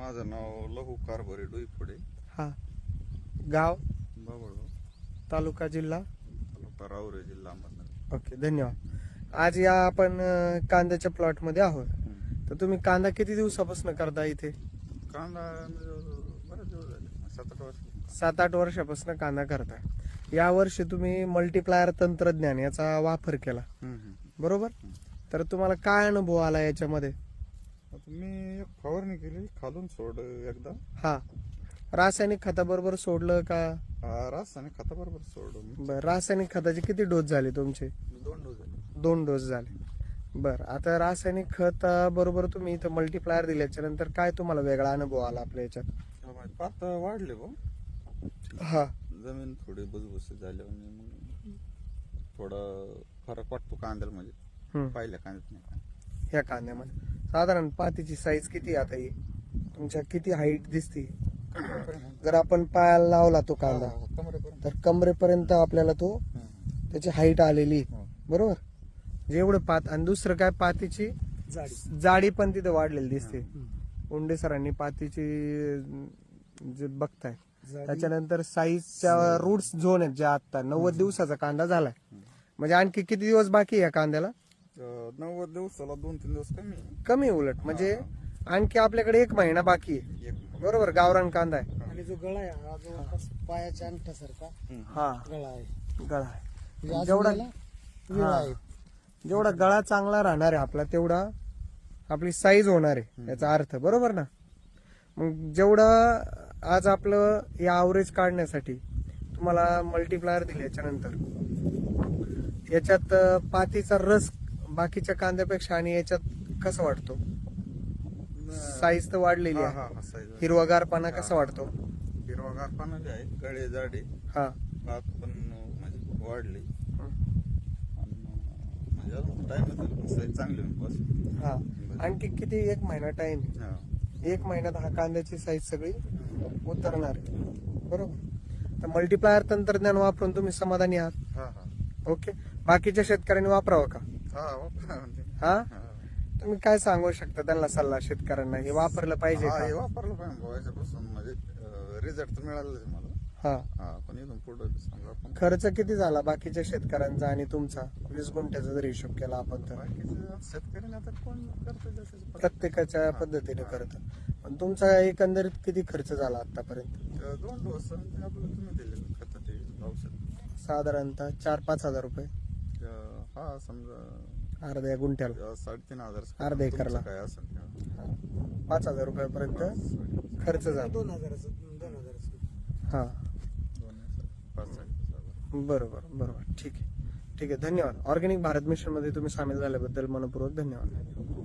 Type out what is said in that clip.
माझं नाव लहू कारभारी डोईफोडे. हा. गाव? बाबळगाव. तालुका जिल्हा? तालुका रावरे जिल्हा अहमदनगर. ओके धन्यवाद. आज या आपण अं, कांद्याच्या प्लॉटमध्ये आहोत. हम्म. तर तुम्ही कांदा किती दिवसापासून करता इथे? कांदा म्हणजे बरेच दिवस झाले. सात आठ वर्ष. सात आठ वर्षापासून कांदा करताय या वर्षी तुम्ही मल्टीप्लायर तंत्रज्ञान याचा वापर केला. हम्म, हम्म. बरोबर? तर तुम्हाला काय अनुभव आला याच्यामध्ये? मी एक फवारणी केली खालून सोड एकदा. हा. रासायनिक खताबरोबर सोडलं का? हा, रासायनिक खताबरोबर सोड मी बर रासायनिक खताचे किती डोस झाले तुमचे? दोन डोस झाले. दोन डोस झाले. बर आता रासायनिक खत बरोबर तुम्ही इथं मल्टीप्लायर दिल्याच्या नंतर काय तुम्हाला वेगळा अनुभव आला आपल्या याच्यात? हा, पात वाढले भाऊ हा. जमीन थोडी भुसभुशीत झाली आणि मग थोडा फरक वाटतो कांद्याला म्हणजे हम्म. पहिल्या कांद्यात नाही. ह्या कांद्यामध्ये. साधारण पातीची साईज किती आहे आता ही? तुमच्या किती हाईट दिसते? जर आपण पायाला लावला तो कांदा. तर कमरेपर्यंत आपल्याला तो. त्याची हाईट आलेली. बरोबर? जेवढं पात आणि दुसरं काय पातीची जाडी. पण तिथं वाढलेली दिसते. उंडे सरांनी पातीची जे बघताय त्याच्यानंतर साईजच्या रूट्स झोन आहेत ज्या आता नव्वद दिवसाचा कांदा झालाय. म्हणजे आणखी किती दिवस बाकी आहे या कांद्याला? नव्वद दिवसाला दोन तीन दिवस कमी आहे. कमी उलट. म्हणजे आणखी आपल्याकडे एक महिना बाकी आहे. एक बरोबर गावरान कांदा आहे. आणि जो गळा आहे हा पायाच्या अंगठासारखा हा. गळा आहे. गळा आहे. म्हणजे अजून जेवढा याला विळा हा. आहे. जेवढा गळा चांगला राहणार आहे आपला तेवढा आपली साईज होणार आहे याचा अर्थ. बरोबर ना? मग जेवढं आज आपलं या अवरेज काढण्यासाठी तुम्हाला मल्टीप्लायर दिल्याच्या नंतर याच्यात अं, पातीचा रस बाकीच्या कांद्यापेक्षा आणि याच्यात कसं वाटतो साईज तर वाढलेली हा, आहे हा, हा, आहे. हिरवागारपणा कसा वाटतो हिरवागार पानं जे आहे गळे जाडे हा. पात पण म्हणजे वाढली. आणि म्हणजे अजून टाइम साईज चांगली होईल बस. हा. आणखी किती एक महिना टाइम हा. एक महिन्यात हा कांद्याची साईज सगळी उतरणार आहे. बरोबर? तर मल्टीप्लायर तंत्रज्ञान वापरून तुम्ही समाधानी आहात. हा हा. ओके बाकीच्या शेतकऱ्यांनी वापरावं का? हा. तुम्ही काय सांगू शकता त्यांना सल्ला शेतकऱ्यांना? हे वापरलं पाहिजे हा, हे का वापरलं पाहिजे. भाऊ याच्यापासून म्हणजे रिझल्ट तर मिळालेच मला. हा. हा पण इथून पुढे समजा आपण. खर्च किती झाला बाकीच्या शेतकऱ्यांचा आणि तुमचा? वीस गुंठ्याचा जर हिशोब केला आपण तर. बाकीचं शेतकऱ्याने आता कोण करतं जसं प्रत्येकाच्या पद्धतीने करत. पण तुमचा एकंदरीत किती खर्च झाला आतापर्यंत? दोन डोस आणि आपलं तुम्ही दिलेलं खत ते औषध. साधारणतः चार पाच हजार रुपये. अं, हा समजा अर्ध्या गुंठ्याला साडेतीन हजार अर्ध्या एकरला. तुमचं काय असेल ते. पाच हजार रुपयापर्यंत खर्च झाला दोन हजाराचं दोन हजाराचं हा दोन हजार, पाच साडेपाच हजार. बरोबर बरोबर ठीक आहे ठीक आहे धन्यवाद ऑर्गॅनिक भारत मिशनमध्ये तुम्ही सामील झाल्याबद्दल मनपूर्वक धन्यवाद